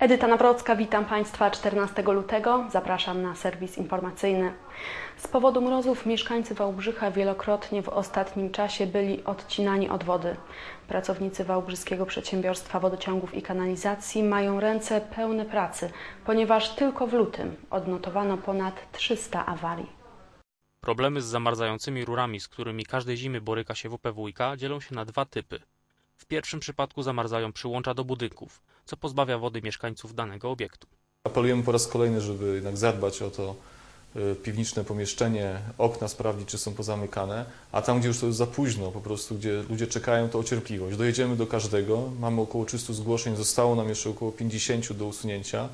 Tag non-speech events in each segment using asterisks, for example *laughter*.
Edyta Nawrocka, witam Państwa 14 lutego. Zapraszam na serwis informacyjny. Z powodu mrozów mieszkańcy Wałbrzycha wielokrotnie w ostatnim czasie byli odcinani od wody. Pracownicy Wałbrzyskiego Przedsiębiorstwa Wodociągów i Kanalizacji mają ręce pełne pracy, ponieważ tylko w lutym odnotowano ponad 300 awarii. Problemy z zamarzającymi rurami, z którymi każdej zimy boryka się WPWiK, dzielą się na dwa typy. W pierwszym przypadku zamarzają przyłącza do budynków, co pozbawia wody mieszkańców danego obiektu. Apelujemy po raz kolejny, żeby jednak zadbać o to y, piwniczne pomieszczenie, okna sprawdzić, czy są pozamykane, a tam, gdzie już to jest za późno, po prostu, gdzie ludzie czekają, to o cierpliwość. Dojedziemy do każdego, mamy około 300 zgłoszeń, zostało nam jeszcze około 50 do usunięcia.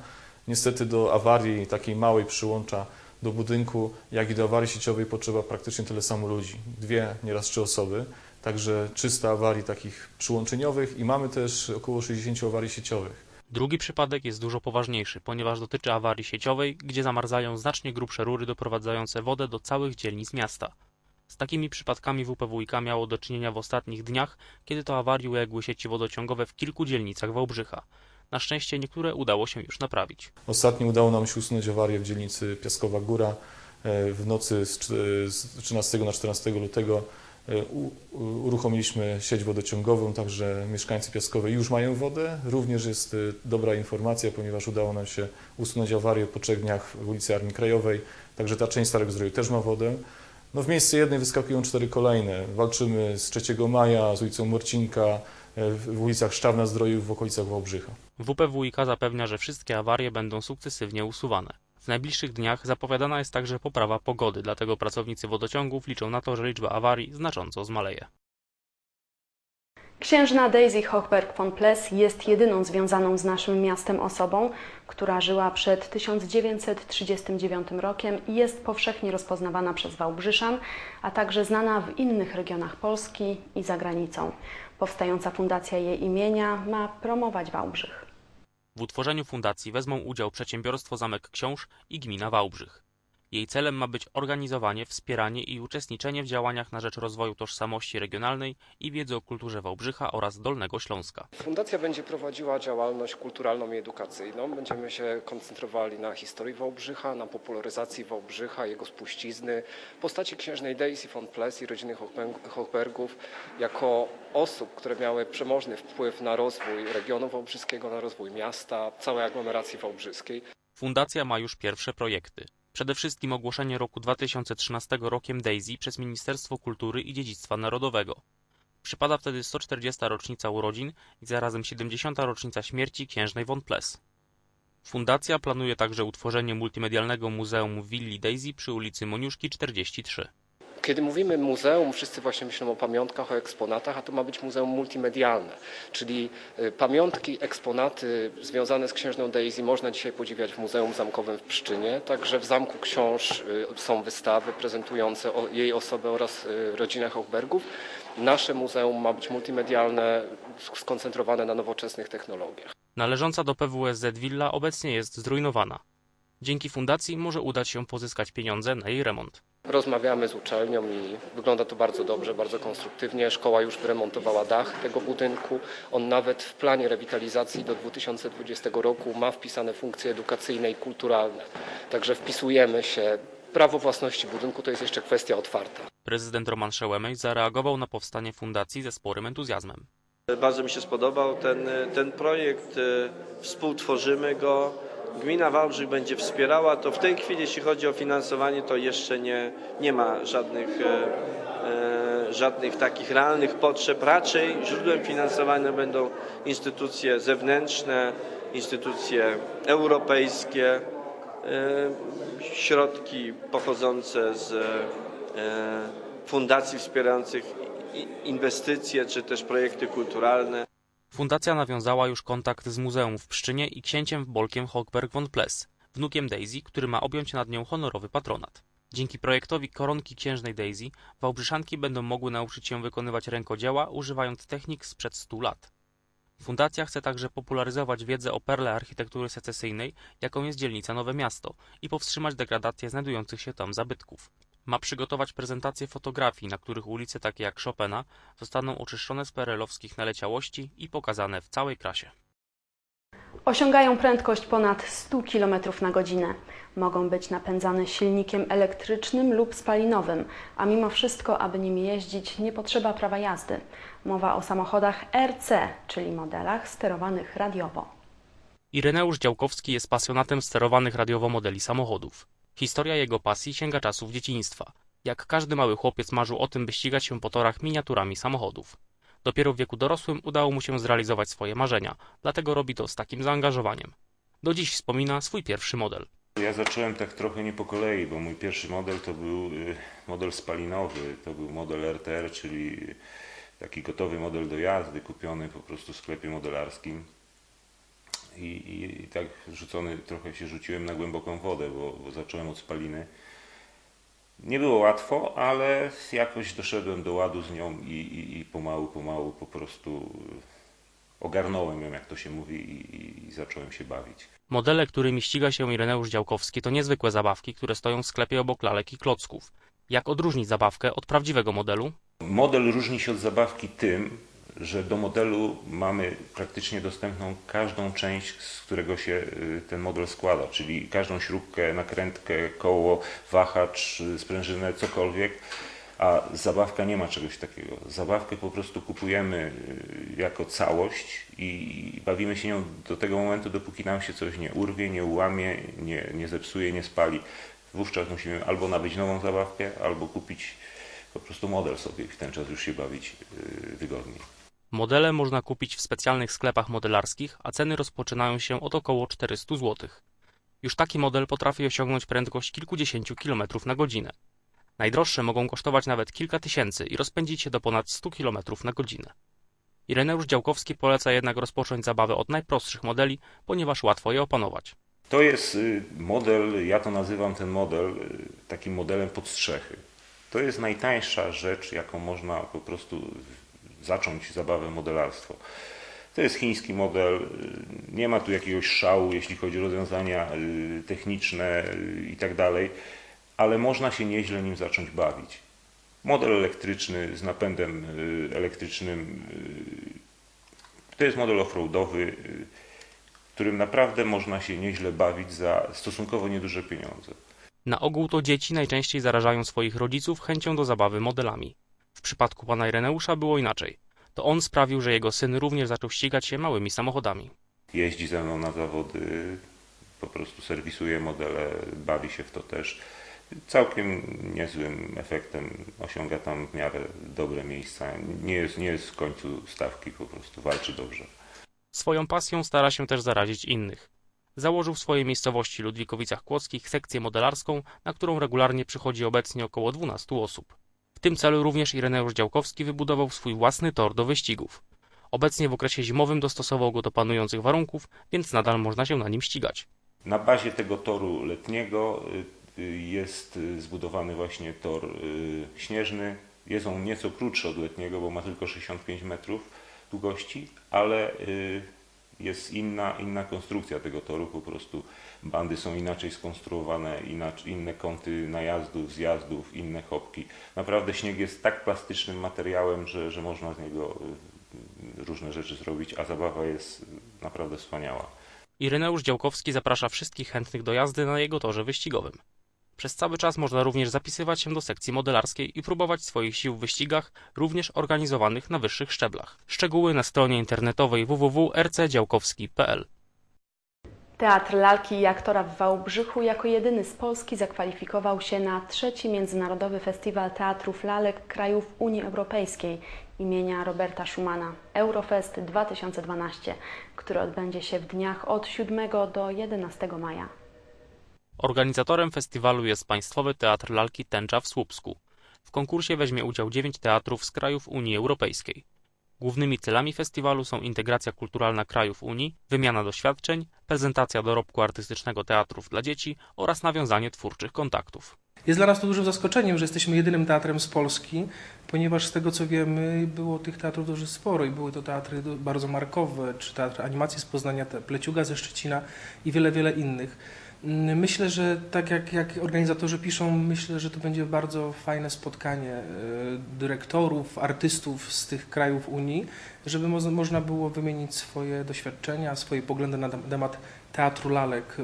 Niestety do awarii takiej małej przyłącza do budynku, jak i do awarii sieciowej potrzeba praktycznie tyle samo ludzi. Dwie, nieraz trzy osoby. Także 300 awarii takich przyłączeniowych i mamy też około 60 awarii sieciowych. Drugi przypadek jest dużo poważniejszy, ponieważ dotyczy awarii sieciowej, gdzie zamarzają znacznie grubsze rury doprowadzające wodę do całych dzielnic miasta. Z takimi przypadkami WPWiK miało do czynienia w ostatnich dniach, kiedy to awarii uległy sieci wodociągowe w kilku dzielnicach Wałbrzycha. Na szczęście niektóre udało się już naprawić. Ostatnio udało nam się usunąć awarię w dzielnicy Piaskowa Góra e, w nocy z cz- z 13 na 14 lutego. Uruchomiliśmy sieć wodociągową, także mieszkańcy Piaskowej już mają wodę. Również jest e, dobra informacja, ponieważ udało nam się usunąć awarię po trzech dniach w ulicy Armii Krajowej, także ta część Starego Zdroju też ma wodę. No w miejsce jednej wyskakują cztery kolejne. Walczymy z 3 maja, z ulicą Morcinka, e, w ulicach Szczawna Zdroju, w okolicach Wałbrzycha. WPWiK zapewnia, że wszystkie awarie będą sukcesywnie usuwane. W najbliższych dniach zapowiadana jest także poprawa pogody, dlatego pracownicy wodociągów liczą na to, że liczba awarii znacząco zmaleje. Księżna Daisy Hochberg von Pless jest jedyną związaną z naszym miastem osobą, która żyła przed 1939 rokiem i jest powszechnie rozpoznawana przez Wałbrzyszan, a także znana w innych regionach Polski i za granicą. Powstająca fundacja jej imienia ma promować Wałbrzych. W utworzeniu fundacji wezmą udział przedsiębiorstwo Zamek Książ i gmina Wałbrzych. Jej celem ma być organizowanie, wspieranie i uczestniczenie w działaniach na rzecz rozwoju tożsamości regionalnej i wiedzy o kulturze Wałbrzycha oraz Dolnego Śląska. Fundacja będzie prowadziła działalność kulturalną i edukacyjną. Będziemy się koncentrowali na historii Wałbrzycha, na popularyzacji Wałbrzycha, jego spuścizny, postaci księżnej Daisy von Pless i rodziny Hochberg- Hochbergów jako osób, które miały przemożny wpływ na rozwój regionu wałbrzyskiego, na rozwój miasta, całej aglomeracji wałbrzyskiej. Fundacja ma już pierwsze projekty. Przede wszystkim ogłoszenie roku 2013 rokiem Daisy przez Ministerstwo Kultury i Dziedzictwa Narodowego. Przypada wtedy 140. rocznica urodzin i zarazem 70. rocznica śmierci księżnej von Pless. Fundacja planuje także utworzenie multimedialnego muzeum w willi Daisy przy ulicy Moniuszki 43. Kiedy mówimy muzeum, wszyscy właśnie myślą o pamiątkach, o eksponatach, a to ma być muzeum multimedialne, czyli y, pamiątki, eksponaty związane z księżną Daisy można dzisiaj podziwiać w Muzeum Zamkowym w Pszczynie, także w Zamku Książ y, są wystawy prezentujące jej osobę oraz y, rodzinę Hochbergów. Nasze muzeum ma być multimedialne, skoncentrowane na nowoczesnych technologiach. Należąca do PWSZ willa obecnie jest zrujnowana. Dzięki fundacji może udać się pozyskać pieniądze na jej remont. Rozmawiamy z uczelnią i wygląda to bardzo dobrze, bardzo konstruktywnie. Szkoła już wyremontowała dach tego budynku. On nawet w planie rewitalizacji do 2020 roku ma wpisane funkcje edukacyjne i kulturalne. Także wpisujemy się. Prawo własności budynku to jest jeszcze kwestia otwarta. Prezydent Roman Szełemej zareagował na powstanie fundacji ze sporym entuzjazmem. Bardzo mi się spodobał ten, ten projekt, e, współtworzymy go. Gmina Wałbrzych będzie wspierała to. W tej chwili, jeśli chodzi o finansowanie, to jeszcze nie, nie ma żadnych, e, e, żadnych takich realnych potrzeb. Raczej źródłem finansowania będą instytucje zewnętrzne, instytucje europejskie, e, środki pochodzące z e, fundacji wspierających inwestycje czy też projekty kulturalne. Fundacja nawiązała już kontakt z muzeum w Pszczynie i księciem Bolkiem Hochberg von Pless, wnukiem Daisy, który ma objąć nad nią honorowy patronat. Dzięki projektowi Koronki Księżnej Daisy Wałbrzyszanki będą mogły nauczyć się wykonywać rękodzieła używając technik sprzed 100 lat. Fundacja chce także popularyzować wiedzę o perle architektury secesyjnej, jaką jest dzielnica Nowe Miasto i powstrzymać degradację znajdujących się tam zabytków. Ma przygotować prezentację fotografii, na których ulice takie jak Chopina zostaną oczyszczone z perelowskich naleciałości i pokazane w całej krasie. Osiągają prędkość ponad 100 km na godzinę. Mogą być napędzane silnikiem elektrycznym lub spalinowym, a mimo wszystko, aby nimi jeździć, nie potrzeba prawa jazdy. Mowa o samochodach RC, czyli modelach sterowanych radiowo. Ireneusz Działkowski jest pasjonatem sterowanych radiowo modeli samochodów. Historia jego pasji sięga czasów dzieciństwa. Jak każdy mały chłopiec marzył o tym, by ścigać się po torach miniaturami samochodów. Dopiero w wieku dorosłym udało mu się zrealizować swoje marzenia, dlatego robi to z takim zaangażowaniem. Do dziś wspomina swój pierwszy model. Ja zacząłem tak trochę nie po kolei, bo mój pierwszy model to był y, model spalinowy, to był model RTR, czyli taki gotowy model do jazdy, kupiony po prostu w sklepie modelarskim. I, i, tak rzucony trochę się rzuciłem na głęboką wodę, bo, bo zacząłem od spaliny. Nie było łatwo, ale jakoś doszedłem do ładu z nią i, i, i pomału, pomału po prostu y, ogarnąłem ją, jak to się mówi, i, i, i zacząłem się bawić. Modele, którymi ściga się Ireneusz Działkowski, to niezwykłe zabawki, które stoją w sklepie obok lalek i klocków. Jak odróżnić zabawkę od prawdziwego modelu? Model różni się od zabawki tym, że do modelu mamy praktycznie dostępną każdą część, z którego się y, ten model składa, czyli każdą śrubkę, nakrętkę, koło, wahacz, y, sprężynę, cokolwiek. A zabawka nie ma czegoś takiego. Zabawkę po prostu kupujemy y, jako całość i bawimy się nią do tego momentu, dopóki nam się coś nie urwie, nie ułamie, nie, nie zepsuje, nie spali. Wówczas musimy albo nabyć nową zabawkę, albo kupić po prostu model sobie i w ten czas już się bawić wygodniej. Modele można kupić w specjalnych sklepach modelarskich, a ceny rozpoczynają się od około 400 zł. Już taki model potrafi osiągnąć prędkość kilkudziesięciu kilometrów na godzinę. Najdroższe mogą kosztować nawet kilka tysięcy i rozpędzić się do ponad 100 km na godzinę. Ireneusz Działkowski poleca jednak rozpocząć zabawę od najprostszych modeli, ponieważ łatwo je opanować. To jest y, model, ja to nazywam ten model y, takim modelem podstrzechy. To jest najtańsza rzecz, jaką można po prostu zacząć zabawę modelarstwo. To jest chiński model, y, nie ma tu jakiegoś szału, jeśli chodzi o rozwiązania techniczne i tak dalej, ale można się nieźle nim zacząć bawić. Model elektryczny z napędem elektrycznym to jest model offroadowy, którym naprawdę można się nieźle bawić za stosunkowo nieduże pieniądze. Na ogół to dzieci najczęściej zarażają swoich rodziców chęcią do zabawy modelami. W przypadku pana Ireneusza było inaczej. To on sprawił, że jego syn również zaczął ścigać się małymi samochodami. Jeździ ze mną na zawody, po prostu serwisuje modele, bawi się w to też. Całkiem niezłym efektem osiąga tam w miarę dobre miejsca. Nie jest, nie jest w końcu stawki, po prostu walczy dobrze. Swoją pasją stara się też zarazić innych. Założył w swojej miejscowości Ludwikowicach Kłodzkich sekcję modelarską, na którą regularnie przychodzi obecnie około 12 osób. W tym celu również Ireneusz Działkowski wybudował swój własny tor do wyścigów. Obecnie w okresie zimowym dostosował go do panujących warunków, więc nadal można się na nim ścigać. Na bazie tego toru letniego y, y, jest y, zbudowany właśnie tor śnieżny. Jest on nieco krótszy od letniego, bo ma tylko 65 metrów długości, ale jest inna, inna konstrukcja tego toru, po prostu bandy są inaczej skonstruowane, inaczej, inne kąty najazdów, zjazdów, inne chopki. Naprawdę śnieg jest tak plastycznym materiałem, że, że można z niego różne rzeczy zrobić, a zabawa jest naprawdę wspaniała. Ireneusz Działkowski zaprasza wszystkich chętnych do jazdy na jego torze wyścigowym. Przez cały czas można również zapisywać się do sekcji modelarskiej i próbować swoich sił w wyścigach, również organizowanych na wyższych szczeblach. Szczegóły na stronie internetowej www.rcdziałkowski.pl Teatr Lalki i Aktora w Wałbrzychu jako jedyny z Polski zakwalifikował się na trzeci Międzynarodowy Festiwal Teatrów Lalek krajów Unii Europejskiej imienia Roberta Schumana Eurofest 2012, który odbędzie się w dniach od 7 do 11 maja. Organizatorem festiwalu jest Państwowy Teatr Lalki Tęcza w Słupsku. W konkursie weźmie udział dziewięć teatrów z krajów Unii Europejskiej. Głównymi celami festiwalu są integracja kulturalna krajów Unii, wymiana doświadczeń, prezentacja dorobku artystycznego teatrów dla dzieci oraz nawiązanie twórczych kontaktów. Jest dla nas to dużym zaskoczeniem, że jesteśmy jedynym teatrem z Polski, ponieważ z tego co wiemy było tych teatrów dość sporo i były to teatry bardzo markowe, czy teatr animacji z Poznania, Pleciuga ze Szczecina i wiele, wiele innych. Mm, Myślę, że tak jak, jak organizatorzy piszą, myślę, że to będzie bardzo fajne spotkanie e, dyrektorów, artystów z tych krajów Unii, żeby mo- można było wymienić swoje doświadczenia, swoje poglądy na tem- temat teatru lalek e,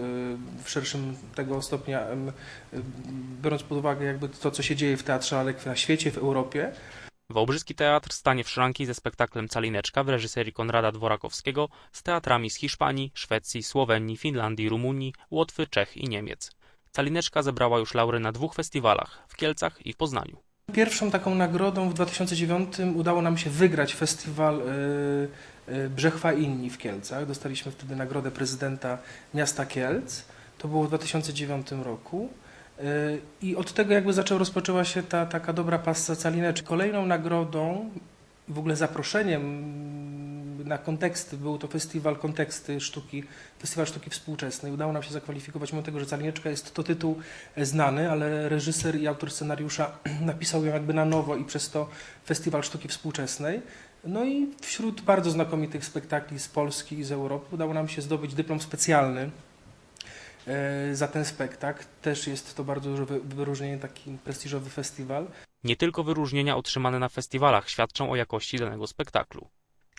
w szerszym tego stopnia, e, biorąc pod uwagę jakby to, co się dzieje w teatrze lalek na świecie, w Europie. Wałbrzyski Teatr stanie w szranki ze spektaklem Calineczka w reżyserii Konrada Dworakowskiego z teatrami z Hiszpanii, Szwecji, Słowenii, Finlandii, Rumunii, Łotwy, Czech i Niemiec. Calineczka zebrała już laury na dwóch festiwalach w Kielcach i w Poznaniu. Pierwszą taką nagrodą w 2009 udało nam się wygrać festiwal y, y, Brzechwa Inni w Kielcach. Dostaliśmy wtedy nagrodę prezydenta miasta Kielc. To było w 2009 roku. I od tego jakby zaczęła, rozpoczęła się ta taka dobra pasta calineczka. Kolejną nagrodą, w ogóle zaproszeniem na konteksty, był to festiwal konteksty sztuki, festiwal sztuki współczesnej. Udało nam się zakwalifikować, mimo tego, że Calineczka jest to tytuł znany, ale reżyser i autor scenariusza *clears throat* napisał ją jakby na nowo i przez to festiwal sztuki współczesnej. No i wśród bardzo znakomitych spektakli z Polski i z Europy udało nam się zdobyć dyplom specjalny za ten spektakl. Też jest to bardzo duże wy- wyróżnienie, taki prestiżowy festiwal. Nie tylko wyróżnienia otrzymane na festiwalach świadczą o jakości danego spektaklu.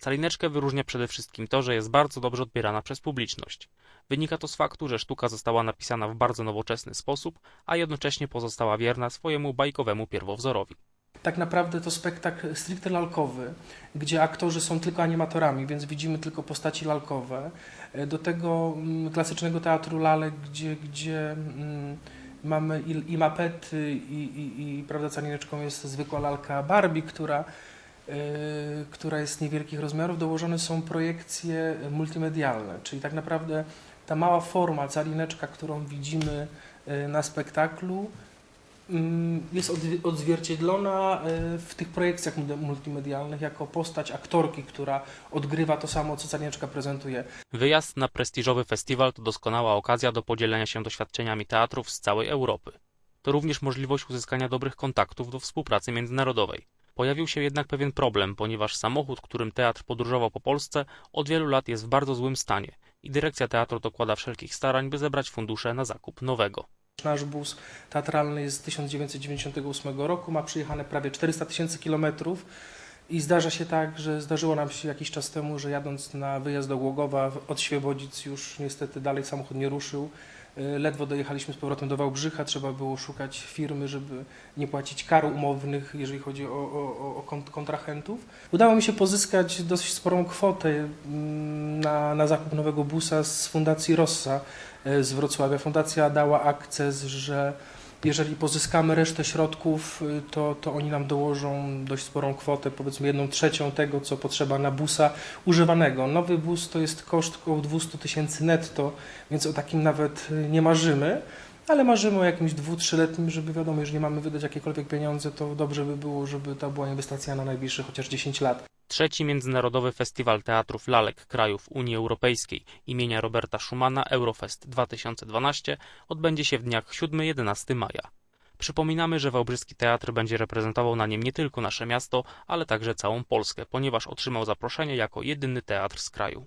Calineczkę wyróżnia przede wszystkim to, że jest bardzo dobrze odbierana przez publiczność. Wynika to z faktu, że sztuka została napisana w bardzo nowoczesny sposób, a jednocześnie pozostała wierna swojemu bajkowemu pierwowzorowi. Tak naprawdę to spektakl stricte lalkowy, gdzie aktorzy są tylko animatorami, więc widzimy tylko postaci lalkowe. E, Do tego mm, klasycznego teatru lalek, gdzie, gdzie mm, mamy i, i mapety, i, i, i prawda, calineczką jest zwykła lalka Barbie, która, e, która jest niewielkich rozmiarów. Dołożone są projekcje multimedialne, czyli tak naprawdę ta mała forma calineczka, którą widzimy e, na spektaklu, jest odwi- odzwierciedlona e, w tych projekcjach multi- multimedialnych jako postać aktorki, która odgrywa to samo, co Calineczka prezentuje. Wyjazd na prestiżowy festiwal to doskonała okazja do podzielenia się doświadczeniami teatrów z całej Europy. To również możliwość uzyskania dobrych kontaktów do współpracy międzynarodowej. Pojawił się jednak pewien problem, ponieważ samochód, którym teatr podróżował po Polsce, od wielu lat jest w bardzo złym stanie i dyrekcja teatru dokłada wszelkich starań, by zebrać fundusze na zakup nowego. Nasz bus teatralny jest z 1998 roku, ma przyjechane prawie 400 tysięcy kilometrów i zdarza się tak, że zdarzyło nam się jakiś czas temu, że jadąc na wyjazd do Głogowa od Świebodzic już niestety dalej samochód nie ruszył. Y, Ledwo dojechaliśmy z powrotem do Wałbrzycha, trzeba było szukać firmy, żeby nie płacić kar umownych, jeżeli chodzi o, o, o- o kont- kontrahentów. Udało mi się pozyskać dosyć sporą kwotę mm, na, na zakup nowego busa z Fundacji Rossa e, z Wrocławia. Fundacja dała akces, że jeżeli pozyskamy resztę środków, y, to, to oni nam dołożą dość sporą kwotę, powiedzmy jedną trzecią tego, co potrzeba na busa używanego. Nowy bus to jest koszt około 200 tysięcy netto, więc o takim nawet y, nie marzymy, ale marzymy o jakimś dwu, trzyletnim, żeby wiadomo, jeżeli mamy wydać jakiekolwiek pieniądze, to dobrze by było, żeby to była inwestycja na najbliższe chociaż 10 lat. Trzeci Międzynarodowy Festiwal Teatrów Lalek Krajów Unii Europejskiej imienia Roberta Schumana Eurofest 2012 odbędzie się w dniach 7-11 maja. Przypominamy, że Wałbrzyski Teatr będzie reprezentował na nim nie tylko nasze miasto, ale także całą Polskę, ponieważ otrzymał zaproszenie jako jedyny teatr z kraju.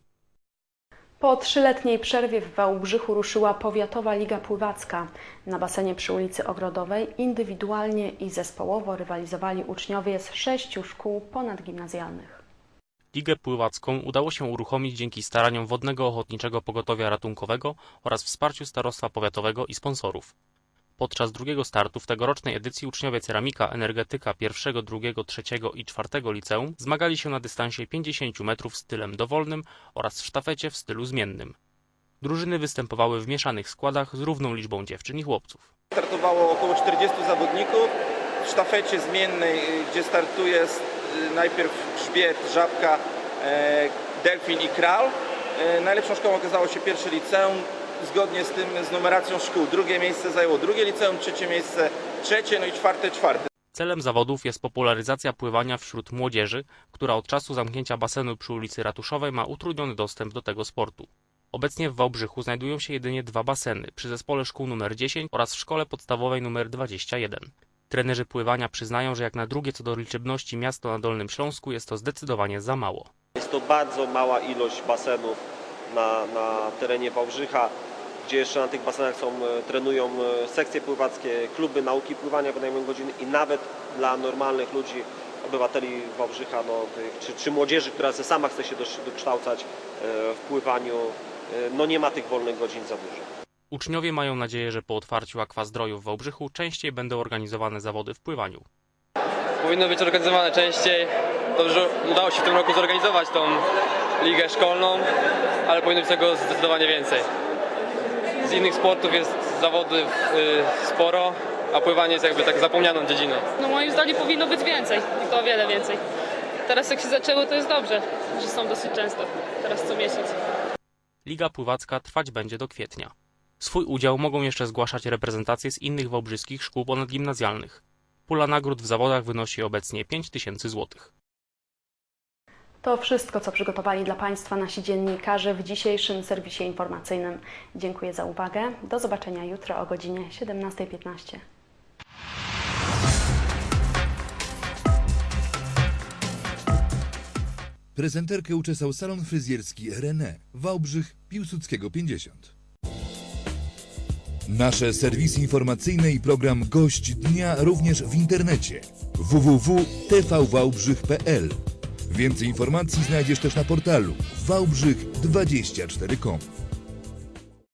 Po trzyletniej przerwie w Wałbrzychu ruszyła Powiatowa Liga Pływacka. Na basenie przy ulicy Ogrodowej indywidualnie i zespołowo rywalizowali uczniowie z sześciu szkół ponadgimnazjalnych. Ligę pływacką udało się uruchomić dzięki staraniom Wodnego Ochotniczego Pogotowia Ratunkowego oraz wsparciu Starostwa Powiatowego i sponsorów. Podczas drugiego startu w tegorocznej edycji uczniowie ceramika, energetyka pierwszego, drugiego, trzeciego i czwartego liceum zmagali się na dystansie 50 metrów stylem dowolnym oraz w sztafecie w stylu zmiennym. Drużyny występowały w mieszanych składach z równą liczbą dziewczyn i chłopców. Startowało około 40 zawodników. W sztafecie zmiennej, y, gdzie startuje y, najpierw grzbiet, żabka, e, delfin i kral. E, Najlepszą szkołą okazało się pierwsze liceum, zgodnie z tym z numeracją szkół. Drugie miejsce zajęło drugie liceum, trzecie miejsce trzecie, no i czwarte czwarte. Celem zawodów jest popularyzacja pływania wśród młodzieży, która od czasu zamknięcia basenu przy ulicy Ratuszowej ma utrudniony dostęp do tego sportu. Obecnie w Wałbrzychu znajdują się jedynie dwa baseny, przy zespole szkół nr 10 oraz w szkole podstawowej nr 21. Trenerzy pływania przyznają, że jak na drugie co do liczebności miasto na Dolnym Śląsku jest to zdecydowanie za mało. Jest to bardzo mała ilość basenów na, na terenie Wałbrzycha. Gdzie jeszcze na tych basenach są, e, trenują e, sekcje pływackie, kluby nauki pływania wynajmują godziny i nawet dla normalnych ludzi, obywateli Wałbrzycha, no, tych, czy, czy młodzieży, która sama chce się dokształcać e, w pływaniu, no nie ma tych wolnych godzin za dużo. Uczniowie mają nadzieję, że po otwarciu Akwazdroju w Wałbrzychu częściej będą organizowane zawody w pływaniu. powinno być organizowane częściej. Dobrze udało się w tym roku zorganizować tą ligę szkolną, ale powinno być tego zdecydowanie więcej. Z innych sportów jest zawody y, sporo, a pływanie jest jakby tak zapomnianą dziedziną. No moim zdaniem powinno być więcej i to o wiele więcej. Teraz jak się zaczęło to jest dobrze, że są dosyć często, teraz co miesiąc. Liga pływacka trwać będzie do kwietnia. Swój udział mogą jeszcze zgłaszać reprezentacje z innych wałbrzyskich szkół ponadgimnazjalnych. Pula nagród w zawodach wynosi obecnie 5000 złotych. To wszystko, co przygotowali dla Państwa nasi dziennikarze w dzisiejszym serwisie informacyjnym. Dziękuję za uwagę. Do zobaczenia jutro o godzinie 17.15. Prezenterkę uczesał salon fryzjerski René, Wałbrzych, Piłsudskiego 50. Nasze serwisy informacyjne i program Gość Dnia również w internecie www.tvwałbrzych.pl Więcej informacji znajdziesz też na portalu wałbrzych24.com.